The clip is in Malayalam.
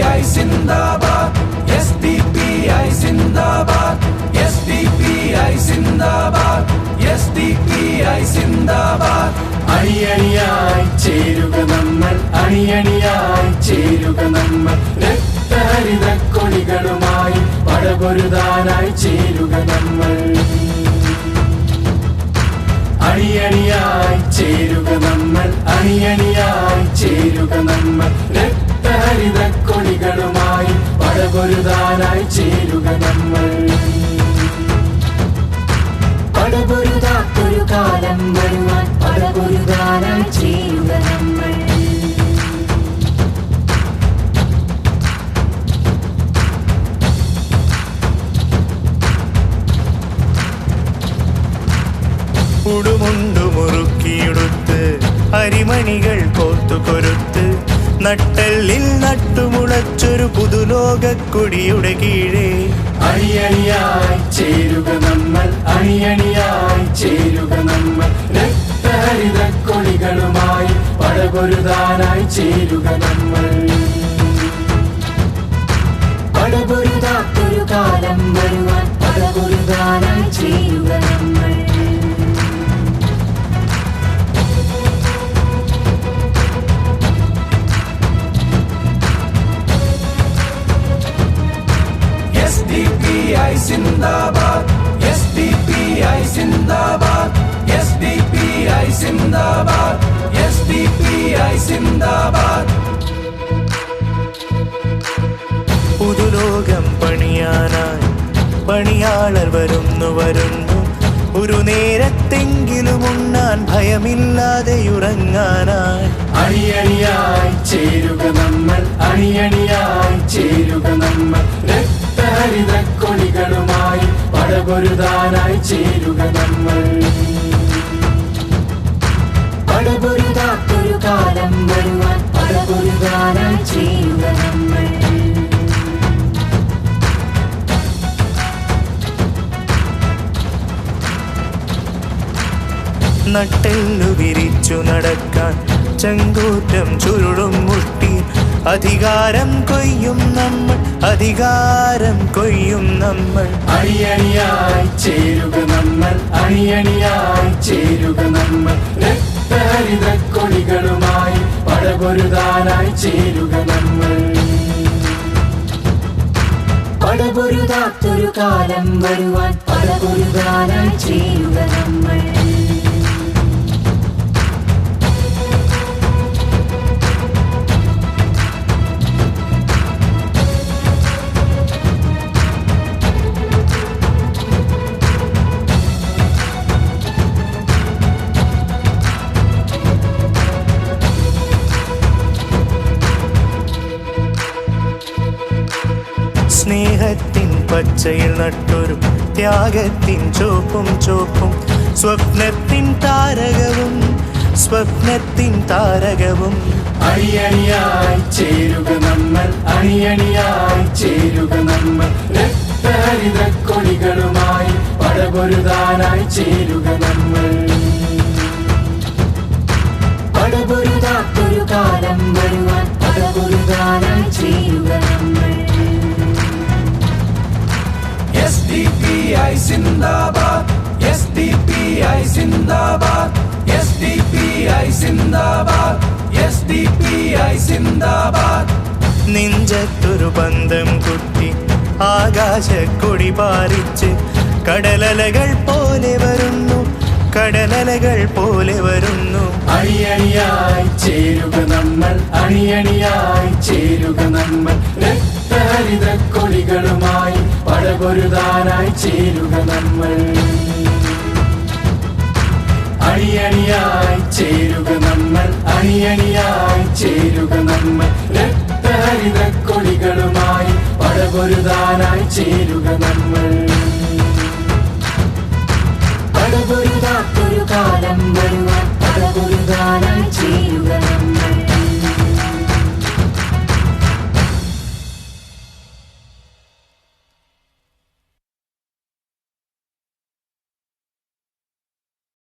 ഐ സിന്ദാബാദ്. എസ് ഡി പി ഐ സിന്ദാബാദ്. എസ് ഡി പി ഐ സിന്ദാബാദ്. എസ് ഡി പി ഐ സിന്ദാബാദ്. അണിയണിയായി ചേരുക നമ്മൾ അണിയണിയായി ചേരുക നമ്മൾ. രക്തഹരിത കൊടികളുമായി പടപൊരുതാനായി ചേരുക നമ്മൾ. അണിയണിയായി ചേരുക നമ്മൾ അണിയണിയായി ചേരുക നമ്മൾ. രക്തഹരിത കൊടികളുമായി പടപൊരുതാനായി ചേരുക നമ്മൾ. പടപൊരുതാത്തൊരു കാലം വരുവാൻ പടപൊരുതാനായി ഉടുമുണ്ടു മുറുക്കിയെടുത്ത് അരിമണികൾ കോത്തു കൊരുത്ത് നട്ടല്ലിൽ നട്ടുമുളച്ചൊരു പുതുലോകക്കൊടിയുടെ കീഴേ. അണിയണിയായി ചേരുക നമ്മൾ അണിയണിയായി ചേരുക നമ്മൾ. രക്തഹരിത കൊടികളുമായി പടപൊരുതാനായി ചേരുക നമ്മൾ. എസ് ഡി പി ഐ സിന്ദാബാദ് എസ് ഡി പി ഐ സിന്ദാബാദ് എസ് ഡി പി ഐ സിന്ദാബാദ് എസ് ഡി പി ഐ സിന്ദാബാദ് പുതുലോകം പണിയാനായി പണിയാളർ വരുന്നു വരുന്നു. ഒരു നേരത്തെങ്കിലും ഉണ്ണാൻ ഭയമില്ലാതെ ഉറങ്ങാനായി. അണിയണിയായി ചേരുക നമ്മൾ അണിയണിയായി ചേരുക നമ്മൾ. രക്തഹരിത കൊടികളുമായി പടപൊരുതാനായി ചേരുക നമ്മൾ. പടപൊരുതാത്തൊരു കാലം വരുവാൻ പടപൊരുതാനായി ചേരുക നമ്മൾ. നട്ടെല്ലു വിരിച്ചു നടക്കാൻ ചെങ്കൂറ്റം ചുരുളും മുട്ടി അധികാരം കൊയ്യും നമ്മൾ അധികാരം കൊയ്യും നമ്മൾ. അണിയണിയായി ചേരുക നമ്മൾ അണിയണിയായി ചേരുക നമ്മൾ. രക്തഹരിത കൊടികളുമായി പടപൊരുതാനായി ചേരുക നമ്മൾ. പടപൊരുതാത്തൊരു കാലം വരുവാൻ പടപൊരുതാനായി ചേരുക നമ്മൾ. പച്ചയിൽ നട്ടൊരു ത്യാഗത്തിൻ ചോപ്പും ചോപ്പും സ്വപ്നത്തിൻ താരകവും സ്വപ്നത്തിൻ താരകവും. അണിയണിയായി ചേരുക നമ്മൾ അണിയണിയായി ചേരുക നമ്മൾ. രക്തഹരിത കൊടികളുമായി പടപൊരുതാനായി ചേരുക നമ്മൾ. സിന്ദാബാദ്. എസ് ഡി പി ഐ സിന്ദാബാദ്. എസ് ഡി പി ഐ സിന്ദാബാദ്. എസ് ഡി പി ഐ സിന്ദാബാദ്. നെഞ്ചത്തൊരു ബന്ധം കുട്ടി ആകാശക്കൊടി പാറിച്ച് കടലലകൾ പോലെ വരുന്നു കടലലകൾ പോലെ വരുന്നു. അണിയണിയായി ചേരുക നമ്മൾ അണിയണിയായി ചേരുക നമ്മൾ. രക്തഹരിത കൊടികളുമായി പടപൊരുതാനായി ചേരുക നമ്മൾ. അണിയണിയായി ചേരുക നമ്മൾ. അണിയണിയായി ചേരുക നമ്മൾ. രക്തഹരിത കൊടികളുമായി പടപൊരുതാനായി ചേരുക നമ്മൾ.